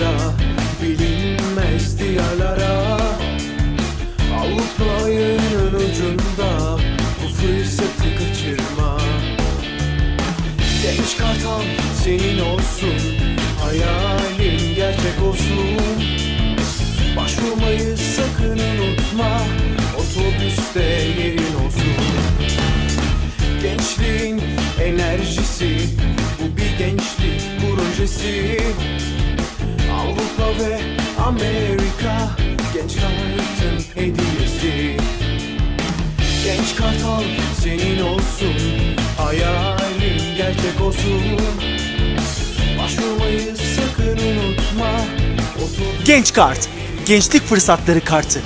yollara Bilinmez diyarlara. Avrupa'nın ucunda Bu fırsatı kaçırma. Genç kartal senin olsun Hayalin gerçek olsun. Başvurmayı sakın unutma Otobüste yerin olsun. Gençliğin enerjisi Bu bir gençlik projesi ve Amerika. Genç kartın hediyesi. Genç kartal senin olsun. Hayalin gerçek olsun. Başvurmayı sakın unutma. Otur Genç Kart, gençlik fırsatları kartı.